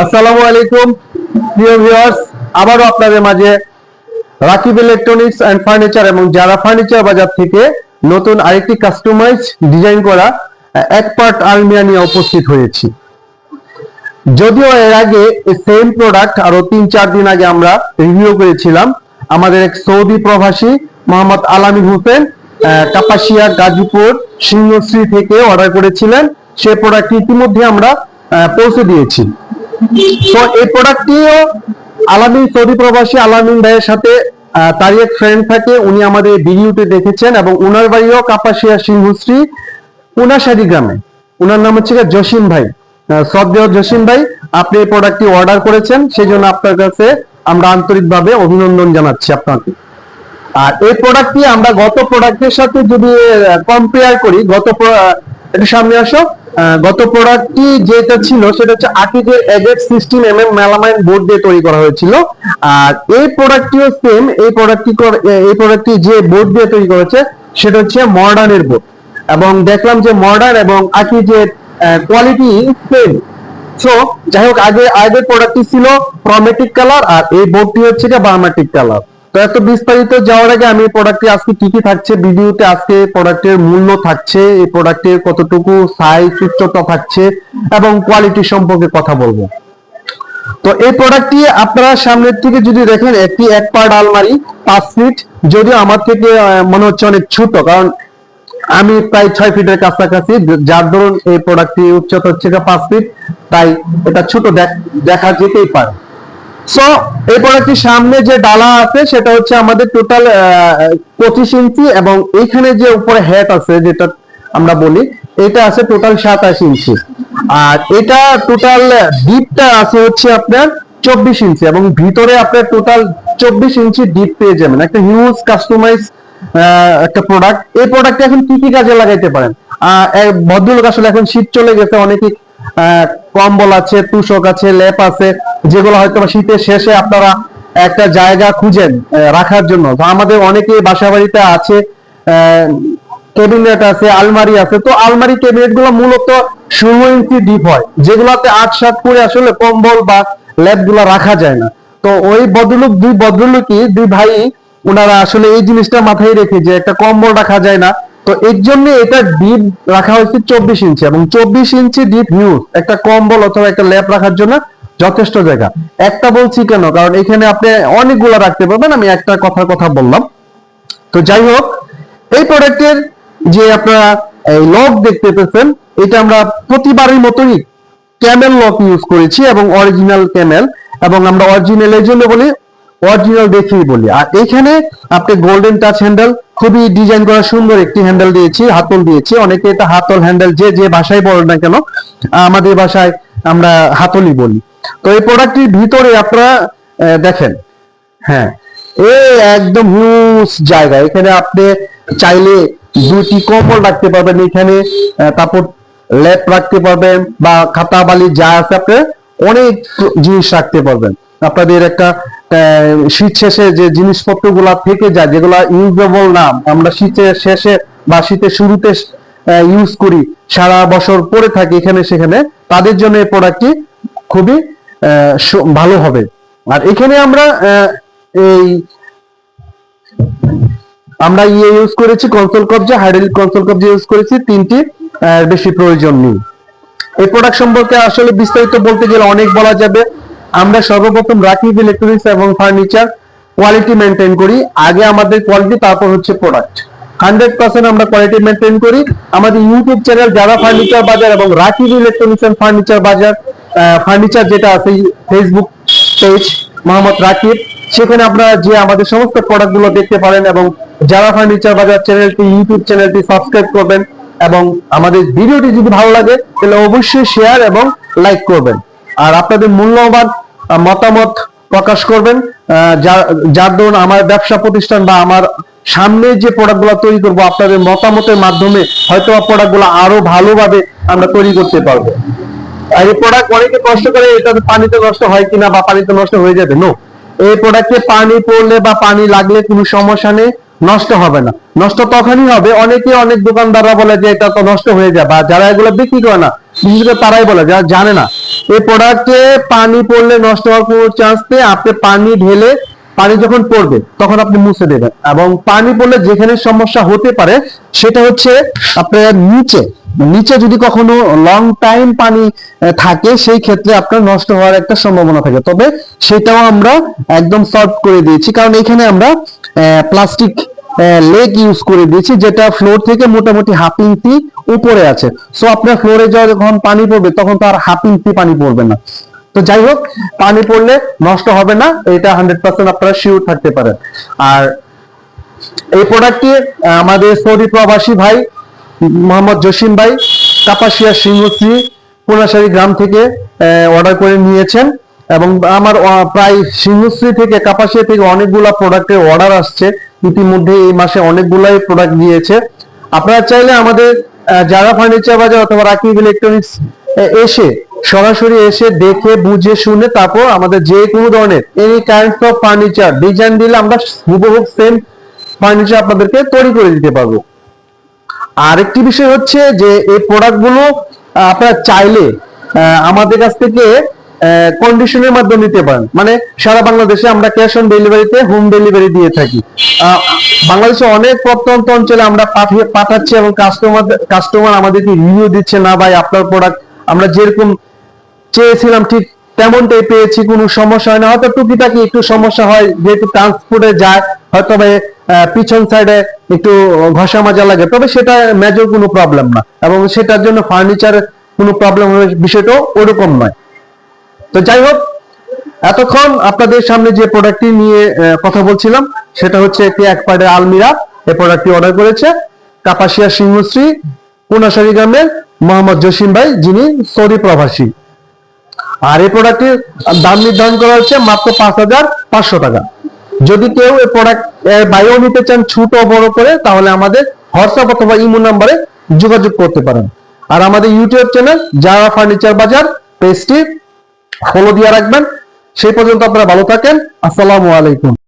আসসালামু আলাইকুম, প্রিয় ভিউয়ার্স আবারও আপনাদের মাঝে রাকিব ইলেকট্রনিক্স এন্ড ফার্নিচার এবং যারা ফার্নিচার বাজার থেকে নতুন আরেকটি কাস্টমাইজ ডিজাইন করা, এক পার্ট আলমিরা নিয়ে উপস্থিত হয়েছি। যদিও এর আগে সেম প্রোডাক্ট আরও তিন চার দিন আগে আমরা রিভিউ করেছিলাম, আমাদের এক সৌদি প্রবাসী মোহাম্মদ আলামিন হোসেন কাপাসিয়া, গাজীপুর, সিংহশ্রী থেকে অর্ডার করেছিলেন সেই প্রোডাক্টটি ইতিমধ্যে আমরা পৌঁছে দিয়েছি। তো এই প্রোডাক্টটিও আলামিন সৌদি প্রবাসী আলামিন ভাইয়ের সাথে তারই এক ফ্রেন্ড থাকে, উনি আমাদের ভিডিওতে দেখেছেন এবং উনার বাড়িও কাপাসিয়া সিংহশ্রী উনাশারি গ্রামে। উনার নাম হচ্ছে জসিম ভাই। শ্রদ্ধেয় জসিম ভাই, আপনি এই প্রোডাক্টটি অর্ডার করেছেন সেই জন্য আপনার কাছে আমরা আন্তরিকভাবে অভিনন্দন জানাচ্ছি আপনাকে। আর এই প্রোডাক্টটি আমরা গত প্রোডাক্টের সাথে যদি কম্পেয়ার করি, গত সামনে আসো। গত প্রোডাক্টটি যেটা ছিল, সেটা হচ্ছে আকিজের AZ sixteen M M melamine board দিয়ে তৈরি করা হয়েছিল। আর এই প্রোডাক্টটিও সেম এই প্রোডাক্টটি এই প্রোডাক্টটি যে বোর্ড দিয়ে তৈরি করেছে, সেটা হচ্ছে মডার্নের বোর্ড। এবং দেখলাম যে মডার্ন এবং আকিজের কোয়ালিটি সেম সো যাই হোক, আগে আগের প্রোডাক্টটি ছিল প্রমেটিক কালার আর এই বোর্ডটি হচ্ছে বার্মাটিক কালার তো এত বিস্তারিত যাওয়ার আগে আমি প্রোডাক্টটি আজকে কি কি থাকছে? ভিডিওতে আজকে প্রোডাক্টের মূল্য থাকছে, এই প্রোডাক্টের কতটুকু সাইজ উচ্চতা থাকছে এবং কোয়ালিটি সম্পর্কে কথা বলব। তো এই প্রোডাক্টটি আপনারা সামনের থেকে যদি দেখেন, একটি এক পার্ট আলমারি, পাঁচ ফিট যদিও আমার থেকে মনে হচ্ছে অনেক ছোট, কারণ আমি প্রায় ছয় ফিটের কাছাকাছি, যার ধরুন এই প্রোডাক্টটি উচ্চতা হচ্ছে পাঁচ ফিট তাই এটা ছোট দেখা যেতেই পারে। সো এই প্রোডাক্টটির সামনে যে ডালা আছে, সেটা হচ্ছে আমাদের টোটাল পঁচিশ ইঞ্চি এবং এইখানে যে উপরে হ্যাট আছে, যেটা আমরা বলি, এটা আছে টোটাল সাতাশ ইঞ্চি। আর এটা টোটাল ডিপটা আছে হচ্ছে আপনার চব্বিশ ইঞ্চি এবং ভিতরে আপনার টোটাল চব্বিশ ইঞ্চি ডিপ পেয়ে যাবেন। একটা হিউজ কাস্টমাইজ একটা প্রোডাক্ট এই প্রোডাক্ট এখন কি কি কাজে লাগাইতে পারেন? ভদ্রলোক আসলে এখন শীত চলে গেছে, অনেকে কম্বল আছে, তুষক আছে, লেপ আছে, যেগুলো হয়তো শীতের শেষে আপনারা একটা জায়গা খুঁজেন রাখার জন্য। আমাদের অনেকে বাসা বাড়িতে আছে ক্যাবিনেট আছে, আলমারি আছে। তো আলমারি ক্যাবিনেটগুলো মূলত ষোলো ইঞ্চি ডিপ হয়, যেগুলোতে আট সাত করে আসলে কম্বল বা ল্যাপগুলা রাখা যায় না। তো ওই ভদ্রলোক, দুই ভদ্রলোকই, দুই ভাই, ওনারা আসলে এই জিনিসটা মাথায় রেখে যে একটা কম্বল রাখা যায় না তো এর জন্য এটা ডিপ রাখা হয়েছে চব্বিশ ইঞ্চি এবং চব্বিশ ইঞ্চি ডিপ হিউজ একটা কম্বল অথবা একটা ল্যাপ রাখার জন্য যথেষ্ট জায়গা। একটা বলছি কেন? কারণ এখানে আপনি অনেকগুলো রাখতে পারবেন, আমি একটা কথার কথা বললাম। তো যাই হোক, এই প্রোডাক্টের যে আপনারা এই লক দেখতে পেয়েছেন, এটা আমরা প্রতিবারের মতোই ক্যামেল লক ইউজ করেছি এবং অরিজিনাল ক্যামেল এবং আমরা অরিজিনাল এই জন্য বলি অরিজিনাল দেখেই বলি। আর এখানে আপনি গোল্ডেন টাচ হ্যান্ডেল খুবই ডিজাইন করা সুন্দর একটি হ্যান্ডেল দিয়েছি, হাতল দিয়েছি। অনেকে এটা হাতল হ্যান্ডেল যে যে ভাষায় বলেন না কেন, আমাদের ভাষায় আমরা হাতলই বলি। তো এই প্রোডাক্টটির ভিতরে আপনারা দেখেন হ্যাঁ এই একদম হিউজ জায়গা। এখানে আপনি চাইলে দুটি কম্বল রাখতে পারবেন। এখানে তারপর ল্যাপ রাখতে পারবেন বা খাতা বালি যা আছে আপনি অনেক জিনিস রাখতে পারবেন। আপনাদের একটা শীত শেষে যে জিনিসপত্রগুলা থেকে যায়, যেগুলা ইউজেবল না, আমরা শীতের শেষে বা শীতের শুরুতে ইউজ করি, সারা বছর পরে থাকি এখানে সেখানে, তাদের জন্য এই প্রোডাক্টটি খুবই ভালো হবে। আর এখানে আমরা এই, আমরা ইয়ে ইউজ করেছি কনসোল কবজা হাইড্রোলিক কনসোল কবজা ইউজ করেছি, তিনটি বেশি প্রয়োজন নেই। এই প্রোডাক্ট সম্পর্কে আসলে বিস্তারিত বলতে গেলে অনেক বলা যাবে। আমরা সর্বপ্রথম রাকিব ইলেকট্রনিক্স এবং ফার্নিচার কোয়ালিটি মেনটেন করি। আগে আমাদের কোয়ালিটি তারপর হচ্ছে প্রোডাক্ট হান্ড্রেড পার্সেন্ট আমরা কোয়ালিটি মেনটেন করি। আমাদের ইউটিউব চ্যানেল যারা ফার্নিচার বাজার এবং Rakib electronics and furniture Bazar furniture যেটা আছে ফেসবুক পেজ মোহাম্মদ রাকিব, সেখানে আপনারা যে আমাদের সমস্ত প্রোডাক্টগুলো দেখতে পারেন এবং যারা ফার্নিচার বাজার চ্যানেলটি ইউটিউব চ্যানেলটি সাবস্ক্রাইব করবেন এবং আমাদের ভিডিওটি যদি ভালো লাগে, তাহলে অবশ্যই শেয়ার এবং লাইক করবেন। আর আপনাদের মূল্যবান মতামত প্রকাশ করবেন যার ধরুন আমার ব্যবসা প্রতিষ্ঠান বা আমার সামনে যে প্রোডাক্টগুলো তৈরি করব, আপনাদের মতামতের মাধ্যমে হয়তো প্রোডাক্টগুলো আরও ভালোভাবে আমরা তৈরি করতে পারব। আর এই প্রোডাক্ট অনেকে কষ্ট করে, এটা পানিতে নষ্ট হয় কিনা বা পানিতে নষ্ট হয়ে যাবে নো এই প্রোডাক্টে পানি পড়লে বা পানি লাগলে কোনো সমস্যা নেই, নষ্ট হবে না। নষ্ট তখনই হবে, অনেকে অনেক দোকানদাররা বলে যে এটা তো নষ্ট হয়ে যাবে আর যারা এগুলো বিক্রি করে না বিশেষ করে তারাই বলে, যারা জানে না। এই প্রোডাক্টে পানি পড়লে নষ্ট হওয়ার কোনো চান্স নেই, আপনি পানি ঢেলে পানি যখন পড়বে, তখন আপনি মুছে দেবেন। এবং পানি পড়লে যেখানে সমস্যা হতে পারে, সেটা হচ্ছে আপনার নিচে। নিচে যদি কখনো লং টাইম পানি থাকে, সেই ক্ষেত্রে আপনার নষ্ট হওয়ার একটা সম্ভাবনা থাকে। তবে সেটাও আমরা একদম সলভ করে দিয়েছি। কারণ এখানে আমরা প্লাস্টিক লেগ ইউজ করে দিয়েছি যেটা ফ্লোর থেকে মোটামুটি হাফ ইঞ্চি উপরে আছে। সো আপনার ফ্লোরে যখন পানি পড়বে, তখন তো আর হাফ ইঞ্চি পানি পড়বে না। তো যাই হোক, পানি পড়লে নষ্ট হবে না, এটা হান্ড্রেড পার্সেন্ট আপনারা শিওর থাকতে পারেন। আর এই প্রোডাক্টটি আমাদের সৌদি প্রবাসী ভাই, মোহাম্মদ জসিম ভাই, কাপাসিয়া সিংহশ্রী পুনাশারি গ্রাম থেকে অর্ডার করে নিয়েছেন। এবং আমার প্রায় সিংহশ্রী থেকে কাপাসিয়া থেকে অনেকগুলা প্রোডাক্টের অর্ডার আসছে। ইতিমধ্যে এই মাসে অনেকগুলাই প্রোডাক্ট দিয়েছে। আপনারা চাইলে আমাদের যারা ফার্নিচার বাজার অথবা রাকিব ইলেকট্রনিক্স এসে, সরাসরি এসে দেখে, বুঝে, শুনে তারপর আমাদের যে কোনো ধরনের any kind of furniture design দিলে আমরা হুবহু সেম ফার্নিচার আপনাদেরকে তৈরি করে দিতে পারব। আরেকটি বিষয় হচ্ছে যে, এই প্রোডাক্টগুলো আপনারা চাইলে আমাদের কাছ থেকে কন্ডিশনের মাধ্যমে নিতে পারেন। মানে সারা বাংলাদেশে আমরা ক্যাশ অন ডেলিভারিতে হোম ডেলিভারি দিয়ে থাকি। বাংলাদেশে অনেক প্রত্যন্ত অঞ্চলে আমরা পাঠিয়ে পাঠাচ্ছি এবং কাস্টমার কাস্টমার আমাদেরকে রিভিউ দিচ্ছে, না ভাই, আপনার প্রোডাক্ট আমরা যেরকম চেয়েছিলাম ঠিক তেমনটাই পেয়েছি, কোনো সমস্যা হয় না। হয়তো টুকিটাকি একটু সমস্যা হয়, যেহেতু ট্রান্সপোর্টে যায়, হয়তো পিছন সাইডে একটু ঘষা মাজা লাগে। তবে সেটা মেজর কোনো প্রবলেম না এবং সেটার জন্য ফার্নিচার কোনো প্রবলেম বিষয়টাও ওরকম নয়। তো যাই হোক, এতক্ষণ আপনাদের সামনে যে প্রোডাক্টটি নিয়ে কথা বলছিলাম, সেটা হচ্ছে একটি এক পার্টের আলমিরা, এই প্রোডাক্টটি অর্ডার করেছে কাপাসিয়া সিংহশ্রী পুনাশারি গ্রামের মোহাম্মদ জসিম ভাই, যিনি সৌদি প্রবাসী। আর এই প্রোডাক্টের দাম নির্ধারণ করা হচ্ছে মাত্র পাঁচ হাজার পাঁচশো টাকা। যদি কেউ এই প্রোডাক্ট বাইরেও নিতে চান, ছোট বড় করে, তাহলে আমাদের হোয়াটসঅ্যাপ অথবা ইমো নাম্বারে যোগাযোগ করতে পারেন। আর আমাদের ইউটিউব চ্যানেল যারা ফার্নিচার বাজার, পেজটি ফলো দিয়ে রাখবেন। সেই পর্যন্ত আপনারা ভালো থাকেন। আসসালামু আলাইকুম।